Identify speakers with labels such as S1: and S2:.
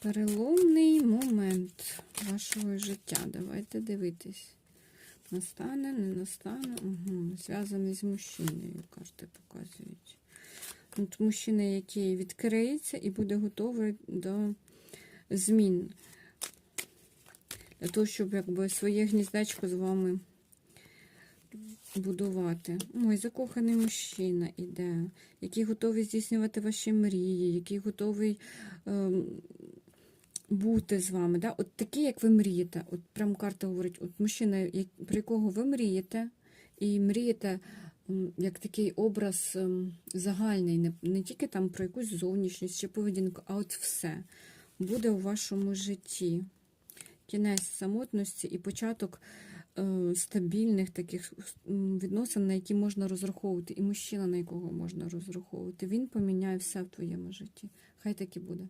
S1: Переломний момент вашого життя. Давайте дивитись. Настане, не настане. Угу. Зв'язаний з мужчиною, карти показують. От мужчина, який відкриється і буде готовий до змін. Для того, щоб якби своє гніздечко з вами будувати. Ой, закоханий мужчина іде, який готовий здійснювати ваші мрії, який готовий ем, бути з вами. Да? От такий, як ви мрієте. От прям карта говорить, от мужчина, про якого ви мрієте, і мрієте як такий образ ем, загальний, не, не тільки там про якусь зовнішність чи поведінку, а от все буде у вашому житті. Кінець самотності і початок е, стабільних таких відносин, на які можна розраховувати, і мужчина, на якого можна розраховувати. Він поміняє все в твоєму житті. Хай так і буде.